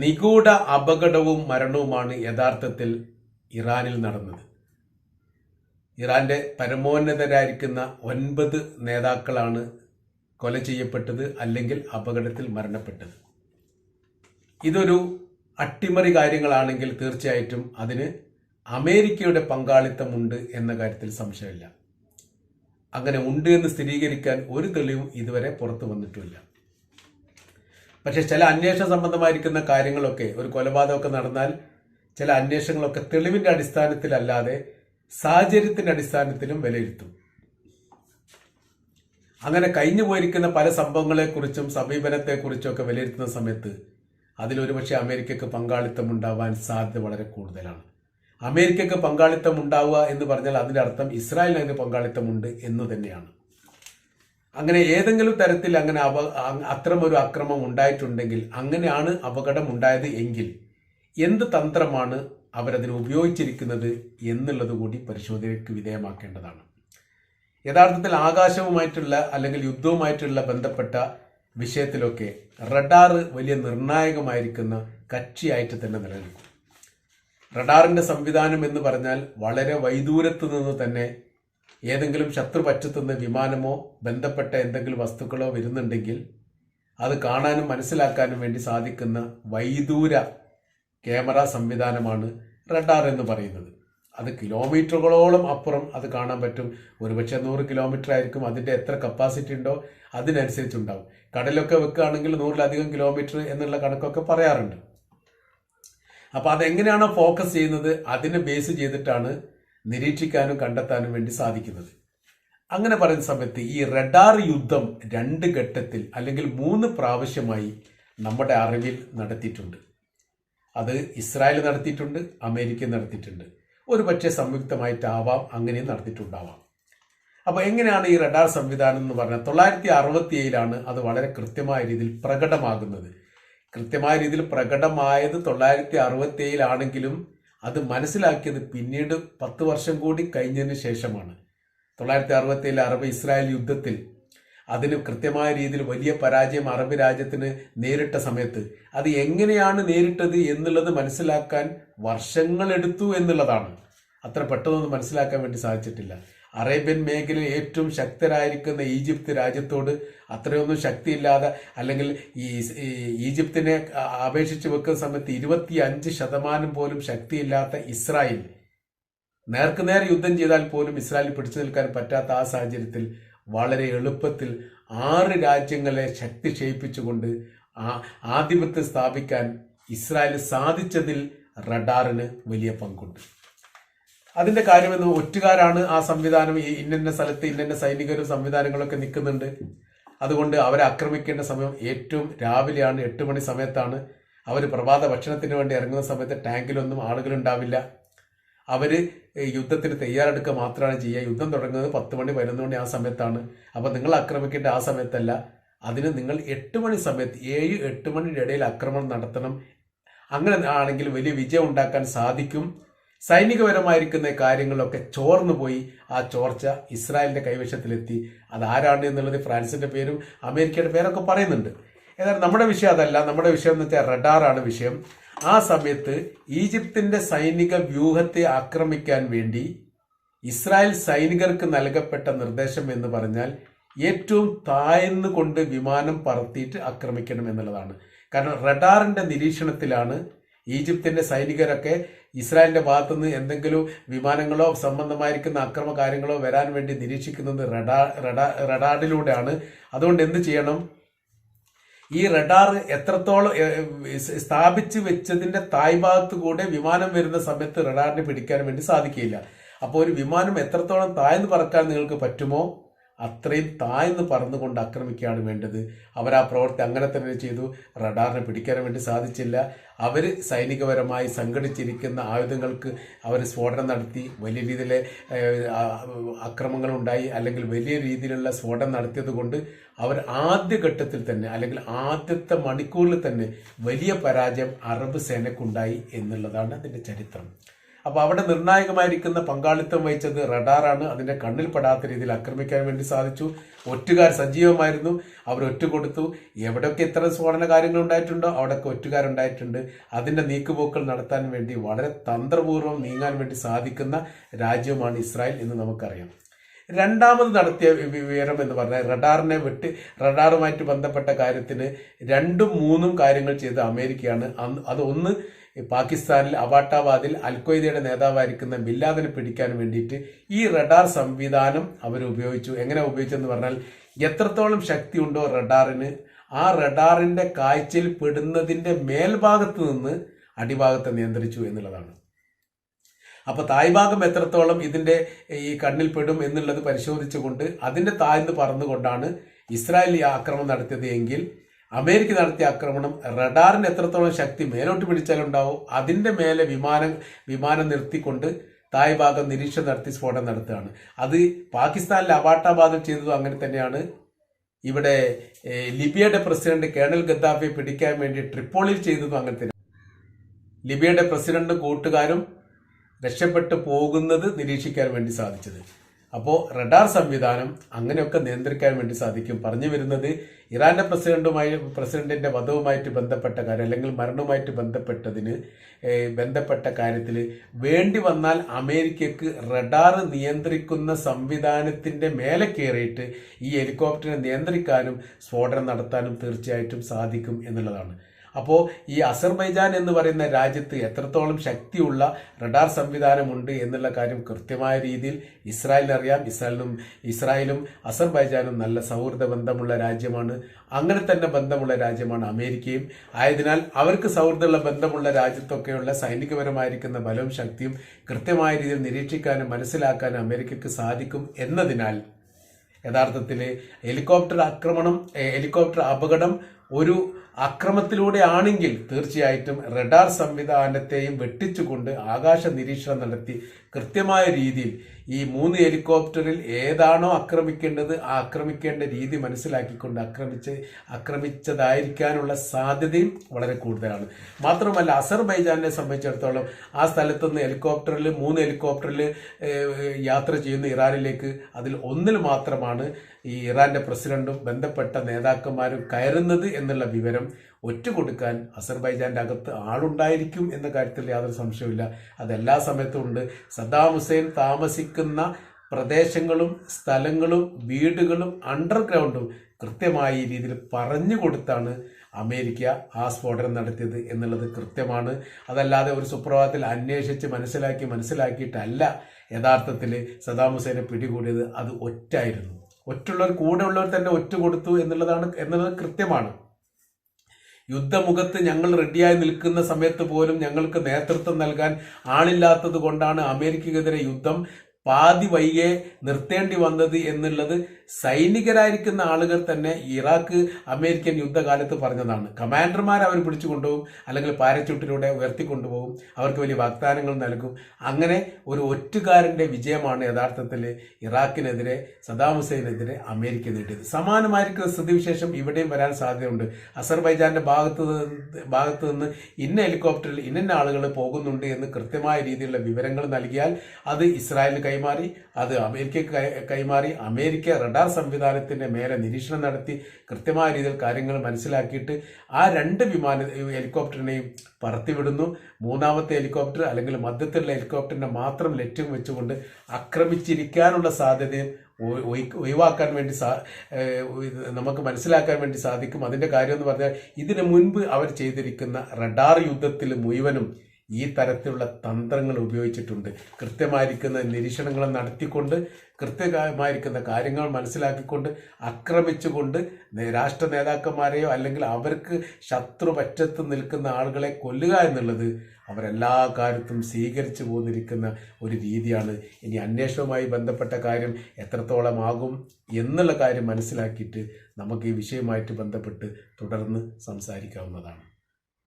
നിഗൂഢ അപകടവും മരണവുമാണ് യഥാർത്ഥത്തിൽ ഇറാനിൽ നടന്നത്. ഇറാന്റെ പരമോന്നതരായിരിക്കുന്ന ഒൻപത് നേതാക്കളാണ് കൊല ചെയ്യപ്പെട്ടത് അല്ലെങ്കിൽ അപകടത്തിൽ മരണപ്പെട്ടത്. ഇതൊരു അട്ടിമറി കാര്യങ്ങളാണെങ്കിൽ തീർച്ചയായിട്ടും അതിന് അമേരിക്കയുടെ പങ്കാളിത്തമുണ്ട് എന്ന കാര്യത്തിൽ സംശയമില്ല. അങ്ങനെ ഉണ്ട് എന്ന് സ്ഥിരീകരിക്കാൻ ഒരു തെളിവും ഇതുവരെ പുറത്തു വന്നിട്ടുമില്ല. പക്ഷെ ചില അന്വേഷണ സംബന്ധമായിരിക്കുന്ന കാര്യങ്ങളൊക്കെ ഒരു കൊലപാതകമൊക്കെ നടന്നാൽ ചില അന്വേഷണങ്ങളൊക്കെ തെളിവിന്റെ അടിസ്ഥാനത്തിലല്ലാതെ സാഹചര്യത്തിന്റെ അടിസ്ഥാനത്തിലും വിലയിരുത്തും. അങ്ങനെ കഴിഞ്ഞു പോയിരിക്കുന്ന പല സംഭവങ്ങളെക്കുറിച്ചും സമീപനത്തെക്കുറിച്ചും ഒക്കെ വിലയിരുത്തുന്ന സമയത്ത് അതിലൊരുപക്ഷെ അമേരിക്കക്ക് പങ്കാളിത്തം ഉണ്ടാവാൻ സാധ്യത വളരെ കൂടുതലാണ്. അമേരിക്കക്ക് പങ്കാളിത്തം ഉണ്ടാവുക എന്ന് പറഞ്ഞാൽ അതിന്റെ അർത്ഥം ഇസ്രായേലിന് അതിന് പങ്കാളിത്തമുണ്ട് എന്ന് തന്നെയാണ്. അങ്ങനെ ഏതെങ്കിലും തരത്തിൽ അങ്ങനെ അവ അത്തരമൊരു അക്രമം ഉണ്ടായിട്ടുണ്ടെങ്കിൽ അങ്ങനെയാണ് അപകടം ഉണ്ടായത് എങ്കിൽ എന്ത് തന്ത്രമാണ് അവരതിന് ഉപയോഗിച്ചിരിക്കുന്നത് എന്നുള്ളത് കൂടി പരിശോധനയ്ക്ക് വിധേയമാക്കേണ്ടതാണ്. യഥാർത്ഥത്തിൽ ആകാശവുമായിട്ടുള്ള അല്ലെങ്കിൽ യുദ്ധവുമായിട്ടുള്ള ബന്ധപ്പെട്ട വിഷയത്തിലൊക്കെ റഡാർ വലിയ നിർണായകമായിരിക്കുന്ന കക്ഷിയായിട്ട് തന്നെ നിലനിൽക്കും. റഡാറിന്റെ സംവിധാനം എന്ന് പറഞ്ഞാൽ വളരെ വൈദൂരത്ത് നിന്ന് തന്നെ ഏതെങ്കിലും ശത്രു പറ്റത്തുന്ന വിമാനമോ ബന്ധപ്പെട്ട എന്തെങ്കിലും വസ്തുക്കളോ വരുന്നുണ്ടെങ്കിൽ അത് കാണാനും മനസ്സിലാക്കാനും വേണ്ടി സാധിക്കുന്ന വൈദൂര ക്യാമറ സംവിധാനമാണ് റഡാർ എന്ന് പറയുന്നത്. അത് കിലോമീറ്ററുകളോളം അപ്പുറം അത് കാണാൻ പറ്റും. ഒരുപക്ഷെ നൂറ് കിലോമീറ്റർ ആയിരിക്കും. അതിന്റെ എത്ര കപ്പാസിറ്റി ഉണ്ടോ അതിനനുസരിച്ചുണ്ടാവും കടലൊക്കെ വെക്കുകയാണെങ്കിൽ നൂറിലധികം കിലോമീറ്റർ എന്നുള്ള കണക്കൊക്കെ പറയാറുണ്ട്. അപ്പൊ അതെങ്ങനെയാണോ ഫോക്കസ് ചെയ്യുന്നത്? അതിനെ ബേസ് ചെയ്തിട്ടാണ് നിരീക്ഷിക്കാനും കണ്ടെത്താനും വേണ്ടി സാധിക്കുന്നത്. അങ്ങനെ പറയുന്ന സമയത്ത് ഈ റഡാർ യുദ്ധം രണ്ട് ഘട്ടത്തിൽ അല്ലെങ്കിൽ മൂന്ന് പ്രാവശ്യമായി നമ്മുടെ അറിവിൽ നടത്തിയിട്ടുണ്ട്. അത് ഇസ്രായേൽ നടത്തിയിട്ടുണ്ട് അമേരിക്ക നടത്തിയിട്ടുണ്ട്. ഒരു പക്ഷേ സംയുക്തമായിട്ടാവാം അങ്ങനെയും നടത്തിയിട്ടുണ്ടാവാം. അപ്പോൾ എങ്ങനെയാണ് ഈ റഡാർ സംവിധാനം എന്ന് പറഞ്ഞാൽ തൊള്ളായിരത്തി അറുപത്തി ഏഴിലാണ് അത് വളരെ കൃത്യമായ രീതിയിൽ പ്രകടമാകുന്നത്. കൃത്യമായ രീതിയിൽ പ്രകടമായത് തൊള്ളായിരത്തി അറുപത്തി ഏഴിലാണെങ്കിലും അത് മനസ്സിലാക്കിയത് പിന്നീട് പത്ത് വർഷം കൂടി കഴിഞ്ഞതിന് ശേഷമാണ്. തൊള്ളായിരത്തി അറുപത്തി ഏഴിലെ അറബ് ഇസ്രായേൽ യുദ്ധത്തിൽ അതിന് കൃത്യമായ രീതിയിൽ വലിയ പരാജയം അറബ് രാജ്യത്തിന് നേരിട്ട സമയത്ത് അത് എങ്ങനെയാണ് നേരിട്ടത് എന്നുള്ളത് മനസ്സിലാക്കാൻ വർഷങ്ങളെടുത്തു എന്നുള്ളതാണ്. അത്ര പെട്ടെന്നൊന്നും മനസ്സിലാക്കാൻ വേണ്ടി സാധിച്ചിട്ടില്ല. അറേബ്യൻ മേഖലയിൽ ഏറ്റവും ശക്തരായിരിക്കുന്ന ഈജിപ്ത് രാജ്യത്തോട് അത്രയൊന്നും ശക്തിയില്ലാതെ അല്ലെങ്കിൽ ഈ ഈജിപ്തിനെ അപേക്ഷിച്ച് വെക്കുന്ന സമയത്ത് ഇരുപത്തി അഞ്ച് ശതമാനം പോലും ശക്തിയില്ലാത്ത ഇസ്രായേൽ. നേർക്കുനേർ യുദ്ധം ചെയ്താൽ പോലും ഇസ്രായേൽ പിടിച്ചു നിൽക്കാൻ പറ്റാത്ത ആ സാഹചര്യത്തിൽ വളരെ എളുപ്പത്തിൽ ആറ് രാജ്യങ്ങളെ ശക്തി ക്ഷയിപ്പിച്ചുകൊണ്ട് ആ ആധിപത്യം സ്ഥാപിക്കാൻ ഇസ്രായേൽ സാധിച്ചതിൽ റഡാറിന് വലിയ പങ്കുണ്ട്. അതിന്റെ കാര്യമെന്ന് ഒറ്റുകാരാണ് ആ സംവിധാനം ഈ ഇന്ന സ്ഥലത്ത് ഇന്ന സൈനികരും സംവിധാനങ്ങളൊക്കെ നിൽക്കുന്നുണ്ട്. അതുകൊണ്ട് അവരെ ആക്രമിക്കേണ്ട സമയം ഏറ്റവും രാവിലെയാണ് എട്ട് മണി സമയത്താണ്. അവർ പ്രഭാത ഭക്ഷണത്തിന് വേണ്ടി ഇറങ്ങുന്ന സമയത്ത് ടാങ്കിലൊന്നും ആളുകളുണ്ടാവില്ല. അവർ യുദ്ധത്തിന് തയ്യാറെടുക്കുക മാത്രമാണ് ചെയ്യുക. യുദ്ധം തുടങ്ങുന്നത് പത്ത് മണി പതിനൊന്ന് മണി ആ സമയത്താണ്. അപ്പോൾ നിങ്ങൾ ആക്രമിക്കേണ്ട ആ സമയത്തല്ല. അതിന് നിങ്ങൾ എട്ട് മണി സമയത്ത് ഏഴ് എട്ട് മണിയുടെ ഇടയിൽ ആക്രമണം നടത്തണം. അങ്ങനെ ആണെങ്കിൽ വലിയ വിജയം ഉണ്ടാക്കാൻ സാധിക്കും. സൈനികപരമായിരിക്കുന്ന കാര്യങ്ങളൊക്കെ ചോർന്നു പോയി ആ ചോർച്ച ഇസ്രായേലിന്റെ കൈവശത്തിലെത്തി. അത് ആരാണ് എന്നുള്ളത് ഫ്രാൻസിന്റെ പേരും അമേരിക്കയുടെ പേരൊക്കെ പറയുന്നുണ്ട്. ഏതായാലും നമ്മുടെ വിഷയം അതല്ല. നമ്മുടെ വിഷയം എന്ന് വെച്ചാൽ റഡാറാണ് വിഷയം. ആ സമയത്ത് ഈജിപ്തിന്റെ സൈനിക വ്യൂഹത്തെ ആക്രമിക്കാൻ വേണ്ടി ഇസ്രായേൽ സൈനികർക്ക് നൽകപ്പെട്ട നിർദ്ദേശം എന്ന് പറഞ്ഞാൽ ഏറ്റവും താഴ്ന്നു കൊണ്ട് വിമാനം പറത്തിയിട്ട് ആക്രമിക്കണം എന്നുള്ളതാണ്. കാരണം റഡാറിന്റെ നിരീക്ഷണത്തിലാണ് ഈജിപ്തിന്റെ സൈനികരൊക്കെ ഇസ്രായേലിന്റെ ഭാഗത്തുനിന്ന് എന്തെങ്കിലും വിമാനങ്ങളോ സംബന്ധമായിരിക്കുന്ന അക്രമ കാര്യങ്ങളോ വരാൻ വേണ്ടി നിരീക്ഷിക്കുന്നത് റഡാ റഡാ റഡാറിലൂടെയാണ്. അതുകൊണ്ട് എന്ത് ചെയ്യണം? ഈ റഡാർ എത്രത്തോളം സ്ഥാപിച്ചു വെച്ചതിന്റെ തായ്ഭാഗത്ത് കൂടെ വിമാനം വരുന്ന സമയത്ത് റഡാറിനെ പിടിക്കാൻ വേണ്ടി സാധിക്കില്ല അപ്പോൾ ഒരു വിമാനം എത്രത്തോളം താഴ്ന്നു പറക്കാൻ നിങ്ങൾക്ക് പറ്റുമോ? അത്രയും താഴ്ന്ന് പറന്നുകൊണ്ട് ആക്രമിക്കുകയാണ് വേണ്ടത്. അവർ ആ പ്രവൃത്തി അങ്ങനെ തന്നെ ചെയ്തു. റഡാറിനെ പിടിക്കാൻ വേണ്ടി സാധിച്ചില്ല. അവർ സൈനികപരമായി സംഘടിച്ചിരിക്കുന്ന ആയുധങ്ങൾക്ക് അവർ സ്ഫോടനം നടത്തി. വലിയ രീതിയിലെ അക്രമങ്ങൾ ഉണ്ടായി. അല്ലെങ്കിൽ വലിയ രീതിയിലുള്ള സ്ഫോടനം നടത്തിയത് കൊണ്ട് അവർ ആദ്യഘട്ടത്തിൽ തന്നെ അല്ലെങ്കിൽ ആദ്യത്തെ മണിക്കൂറിൽ തന്നെ വലിയ പരാജയം അറബ് സേനക്കുണ്ടായി എന്നുള്ളതാണ് അതിന്റെ ചരിത്രം. അപ്പോൾ അവിടെ നിർണായകമായിരിക്കുന്ന പങ്കാളിത്തം വഹിച്ചത് റഡാറാണ്. അതിന്റെ കണ്ണിൽ പെടാത്ത രീതിയിൽ ആക്രമിക്കാൻ വേണ്ടി സാധിച്ചു. ഒറ്റുകാർ സജീവമായിരുന്നു. അവർ ഒറ്റ കൊടുത്തു എവിടെയൊക്കെ ഇത്തരം സ്ഫോടന കാര്യങ്ങൾ ഉണ്ടായിട്ടുണ്ടോ? അവിടെയൊക്കെ ഒറ്റുകാരുണ്ടായിട്ടുണ്ട്. അതിന്റെ നീക്കുപോക്കൾ നടത്താൻ വേണ്ടി വളരെ തന്ത്രപൂർവം നീങ്ങാൻ വേണ്ടി സാധിക്കുന്ന രാജ്യമാണ് ഇസ്രായേൽ എന്ന് നമുക്കറിയാം. രണ്ടാമത് നടത്തിയ വിവരം എന്ന് പറഞ്ഞാൽ റഡാറിനെ വിട്ട് റഡാറുമായിട്ട് ബന്ധപ്പെട്ട കാര്യത്തിന് രണ്ടും മൂന്നും കാര്യങ്ങൾ ചെയ്ത അമേരിക്കയാണ്. അത് ഒന്ന് പാകിസ്ഥാനിൽ അവാട്ടാബാദിൽ അൽക്വയ്ദയുടെ നേതാവായിരിക്കുന്ന ബില്ലാദിനെ പിടിക്കാൻ വേണ്ടിയിട്ട് ഈ റഡാർ സംവിധാനം അവർ ഉപയോഗിച്ചു. എങ്ങനെ ഉപയോഗിച്ചെന്ന് പറഞ്ഞാൽ എത്രത്തോളം ശക്തി ഉണ്ടോ റഡാറിന് ആ റഡാറിന്റെ കാഴ്ചയിൽ പെടുന്നതിന്റെ മേൽഭാഗത്ത് നിന്ന് അടിഭാഗത്തെ നിയന്ത്രിച്ചു എന്നുള്ളതാണ്. അപ്പൊ തായ്ഭാഗം എത്രത്തോളം ഇതിന്റെ ഈ കണ്ണിൽ പെടും എന്നുള്ളത് പരിശോധിച്ചുകൊണ്ട് അതിന്റെ താഴ്ന്ന് പറന്നുകൊണ്ടാണ് ഇസ്രായേൽ ആക്രമണം നടത്തിയത് എങ്കിൽ അമേരിക്ക നടത്തിയ ആക്രമണം റഡാറിന് എത്രത്തോളം ശക്തി മേലോട്ട് പിടിച്ചാലുണ്ടാവും അതിന്റെ മേലെ വിമാനം വിമാനം നിർത്തിക്കൊണ്ട് തായ് ഭാഗം നിരീക്ഷണം നടത്തി സ്ഫോടനം നടത്തുകയാണ്. അത് പാകിസ്ഥാനിലെ അബാട്ടാബാദിൽ ചെയ്തതും അങ്ങനെ തന്നെയാണ്. ഇവിടെ ലിബിയയുടെ പ്രസിഡന്റ് കേണൽ ഗദ്ദാഫിയെ പിടിക്കാൻ വേണ്ടി ട്രിപ്പോളിൽ ചെയ്തതും അങ്ങനെ തന്നെ ലിബിയയുടെ പ്രസിഡന്റും കൂട്ടുകാരും രക്ഷപ്പെട്ടു പോകുന്നത് നിരീക്ഷിക്കാൻ വേണ്ടി സാധിച്ചത്. അപ്പോൾ റഡാർ സംവിധാനം അങ്ങനെയൊക്കെ നിയന്ത്രിക്കാൻ വേണ്ടി സാധിക്കും. പറഞ്ഞു വരുന്നത് ഇറാന്റെ പ്രസിഡന്റുമായി പ്രസിഡന്റിന്റെ വധവുമായിട്ട് ബന്ധപ്പെട്ട കാര്യം അല്ലെങ്കിൽ മരണവുമായിട്ട് ബന്ധപ്പെട്ടതിന് ബന്ധപ്പെട്ട കാര്യത്തിൽ വേണ്ടി വന്നാൽ അമേരിക്കക്ക് റഡാർ നിയന്ത്രിക്കുന്ന സംവിധാനത്തിന്റെ മേലെ കയറിയിട്ട് ഈ ഹെലികോപ്റ്ററിനെ നിയന്ത്രിക്കാനും സ്ഫോടനം നടത്താനും തീർച്ചയായിട്ടും സാധിക്കും എന്നുള്ളതാണ്. അപ്പോൾ ഈ അസർബൈജാൻ എന്ന് പറയുന്ന രാജ്യത്ത് എത്രത്തോളം ശക്തിയുള്ള റഡാർ സംവിധാനമുണ്ട് എന്നുള്ള കാര്യം കൃത്യമായ രീതിയിൽ ഇസ്രായേലിന് അറിയാം. ഇസ്രായേലിനും ഇസ്രായേലും അസർബൈജാനും നല്ല സൗഹൃദ ബന്ധമുള്ള രാജ്യമാണ്. അങ്ങനെ തന്നെ ബന്ധമുള്ള രാജ്യമാണ് അമേരിക്കയും. ആയതിനാൽ അവർക്ക് സൗഹൃദമുള്ള ബന്ധമുള്ള രാജ്യത്തൊക്കെയുള്ള സൈനികപരമായിരിക്കുന്ന ബലവും ശക്തിയും കൃത്യമായ രീതിയിൽ നിരീക്ഷിക്കാനും മനസ്സിലാക്കാനും അമേരിക്കയ്ക്ക് സാധിക്കും എന്നതിനാൽ യഥാർത്ഥത്തിൽ ഹെലികോപ്റ്റർ ആക്രമണം ഹെലികോപ്റ്റർ അപകടം ഒരു അക്രമത്തിലൂടെ ആണെങ്കിൽ തീർച്ചയായിട്ടും റഡാർ സംവിധാനത്തെയും വെട്ടിച്ചുകൊണ്ട് ആകാശ നിരീക്ഷണം നടത്തി കൃത്യമായ രീതിയിൽ ഈ മൂന്ന് ഹെലികോപ്റ്ററിൽ ഏതാണോ ആക്രമിക്കേണ്ടത് ആ ആക്രമിക്കേണ്ട രീതി മനസ്സിലാക്കിക്കൊണ്ട് ആക്രമിച്ച് ആക്രമിച്ചതായിരിക്കാനുള്ള സാധ്യതയും വളരെ കൂടുതലാണ്. മാത്രമല്ല അസർബൈജാനെ സംബന്ധിച്ചിടത്തോളം ആ സ്ഥലത്തുനിന്ന് ഹെലികോപ്റ്ററിൽ മൂന്ന് ഹെലികോപ്റ്ററിൽ യാത്ര ചെയ്യുന്ന ഇറാനിലേക്ക് അതിൽ ഒന്നിൽ മാത്രമാണ് ഈ ഇറാന്റെ പ്രസിഡന്റും ബന്ധപ്പെട്ട നേതാക്കന്മാരും കയറുന്നത് എന്നുള്ള വിവരം ഒറ്റ ഒറ്റുകൊടുക്കാൻ അസർബൈജാന്റെ അകത്ത് ആളുണ്ടായിരിക്കും എന്ന കാര്യത്തിൽ യാതൊരു സംശയവുമില്ല. അതെല്ലാ സമയത്തും ഉണ്ട്. സദ്ദാം ഹുസൈൻ താമസിക്കുന്ന പ്രദേശങ്ങളും സ്ഥലങ്ങളും വീടുകളും അണ്ടർഗ്രൗണ്ടും കൃത്യമായ രീതിയിൽ പറഞ്ഞു കൊടുത്താണ് അമേരിക്ക ആ സ്ഫോടനം നടത്തിയത് എന്നുള്ളത് കൃത്യമാണ്. അതല്ലാതെ ഒരു സുപ്രഭാതത്തിൽ അന്വേഷിച്ച് മനസ്സിലാക്കി മനസ്സിലാക്കിയിട്ടല്ല യഥാർത്ഥത്തിൽ സദാം ഹുസൈനെ പിടികൂടിയത്. അത് ഒറ്റായിരുന്നു. ഒറ്റുള്ളവർ കൂടെ ഉള്ളവർ തന്നെ ഒറ്റ കൊടുത്തു എന്നുള്ളതാണ് എന്നുള്ളത് കൃത്യമാണ്. യുദ്ധമുഖത്ത് ഞങ്ങൾ റെഡിയായി നിൽക്കുന്ന സമയത്ത് പോലും ഞങ്ങൾക്ക് നേതൃത്വം നൽകാൻ ആളില്ലാത്തത് കൊണ്ടാണ് അമേരിക്കക്കെതിരെ യുദ്ധം പാതി വൈകെ നിർത്തേണ്ടി വന്നത് എന്നുള്ളത് സൈനികരായിരിക്കുന്ന ആളുകൾ തന്നെ ഇറാഖ് അമേരിക്കൻ യുദ്ധകാലത്ത് പറഞ്ഞതാണ്. കമാൻഡർമാർ അവർ പിടിച്ചു കൊണ്ടുപോകും അല്ലെങ്കിൽ പാരച്യൂട്ടിലൂടെ ഉയർത്തിക്കൊണ്ടുപോകും അവർക്ക് വലിയ വാഗ്ദാനങ്ങൾ നൽകും. അങ്ങനെ ഒരു ഒറ്റുകാരന്റെ വിജയമാണ് യഥാർത്ഥത്തിൽ ഇറാഖിനെതിരെ സദാം ഹുസൈനെതിരെ അമേരിക്ക നേടിയത്. സമാനമായിരിക്കുന്ന സ്ഥിതിവിശേഷം ഇവിടെയും വരാൻ സാധ്യതയുണ്ട്. അസർബൈജാന്റെ ഭാഗത്ത് ഭാഗത്ത് നിന്ന് ഇന്ന ഹെലികോപ്റ്ററിൽ ഇന്ന ആളുകൾ പോകുന്നുണ്ട് എന്ന് കൃത്യമായ രീതിയിലുള്ള വിവരങ്ങൾ നൽകിയാൽ അത് ഇസ്രായേലിന് കൈമാറി അത് അമേരിക്കയ്ക്ക് കൈമാറി അമേരിക്ക റഡാർ സംവിധാനത്തിന്റെ മേലെ നിരീക്ഷണം നടത്തി കൃത്യമായ രീതിയിൽ കാര്യങ്ങൾ മനസ്സിലാക്കിയിട്ട് ആ രണ്ട് വിമാന ഹെലികോപ്റ്ററിനെയും പറത്തിവിടുന്നു. മൂന്നാമത്തെ ഹെലികോപ്റ്റർ അല്ലെങ്കിൽ മധ്യത്തിലുള്ള ഹെലികോപ്റ്ററിനെ മാത്രം ലക്ഷ്യം വെച്ചുകൊണ്ട് ആക്രമിച്ചിരിക്കാനുള്ള സാധ്യതയും ഒഴിവാക്കാൻ വേണ്ടി നമുക്ക് മനസ്സിലാക്കാൻ വേണ്ടി സാധിക്കും. അതിന്റെ കാര്യം എന്ന് പറഞ്ഞാൽ ഇതിനു മുൻപ് അവർ ചെയ്തിരിക്കുന്ന റഡാർ യുദ്ധത്തിൽ മുഴുവനും ഈ തരത്തിലുള്ള തന്ത്രങ്ങൾ ഉപയോഗിച്ചിട്ടുണ്ട്. കൃത്യമായിരിക്കുന്ന നിരീക്ഷണങ്ങൾ നടത്തിക്കൊണ്ട് കൃത്യമായിരിക്കുന്ന കാര്യങ്ങൾ മനസ്സിലാക്കിക്കൊണ്ട് ആക്രമിച്ചുകൊണ്ട് രാഷ്ട്ര നേതാക്കന്മാരെയോ അല്ലെങ്കിൽ അവർക്ക് ശത്രുപക്ഷത്ത് നിൽക്കുന്ന ആളുകളെ കൊല്ലുക എന്നുള്ളത് അവരെല്ലാ കാര്യത്തും സ്വീകരിച്ചു പോന്നിരിക്കുന്ന ഒരു രീതിയാണ്. ഇനി അന്വേഷണവുമായി ബന്ധപ്പെട്ട കാര്യം എത്രത്തോളം ആകും എന്നുള്ള കാര്യം മനസ്സിലാക്കിയിട്ട് നമുക്ക് ഈ വിഷയവുമായിട്ട് ബന്ധപ്പെട്ട് തുടർന്ന് സംസാരിക്കാവുന്നതാണ്.